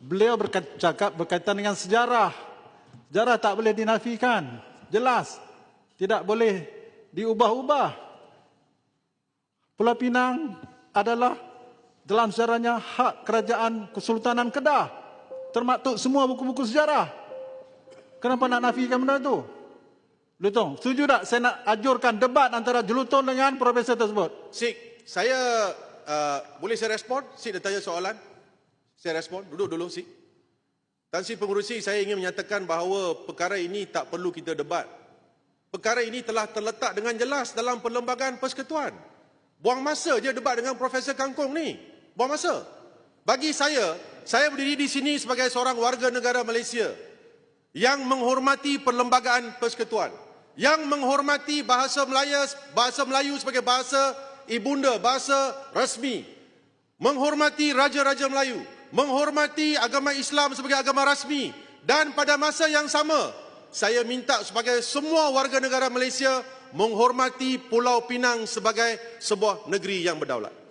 Beliau bercakap berkaitan dengan sejarah. Sejarah tak boleh dinafikan. Jelas. Tidak boleh diubah-ubah. Pulau Pinang adalah dalam sejarahnya hak kerajaan Kesultanan Kedah. Termaktub semua buku-buku sejarah. Kenapa nak nafikan benda itu? Jelutong, setuju tak saya nak ajurkan debat antara Jelutong dengan profesor tersebut? Sik, saya uh, boleh saya respon? Sik dia tanya soalan. Saya respon. Duduk dulu Sik. Tan Sri Pengurusi, saya ingin menyatakan bahawa perkara ini tak perlu kita debat. Perkara ini telah terletak dengan jelas dalam perlembagaan persekutuan. Buang masa je debat dengan Profesor Kangkung ni. Buang masa. Bagi saya, saya berdiri di sini sebagai seorang warga negara Malaysia yang menghormati perlembagaan persekutuan yang menghormati bahasa Melayu bahasa Melayu sebagai bahasa ibunda, bahasa rasmi, menghormati raja-raja Melayu, menghormati agama Islam sebagai agama rasmi dan pada masa yang sama saya minta sebagai semua warga negara Malaysia menghormati Pulau Pinang sebagai sebuah negeri yang berdaulat.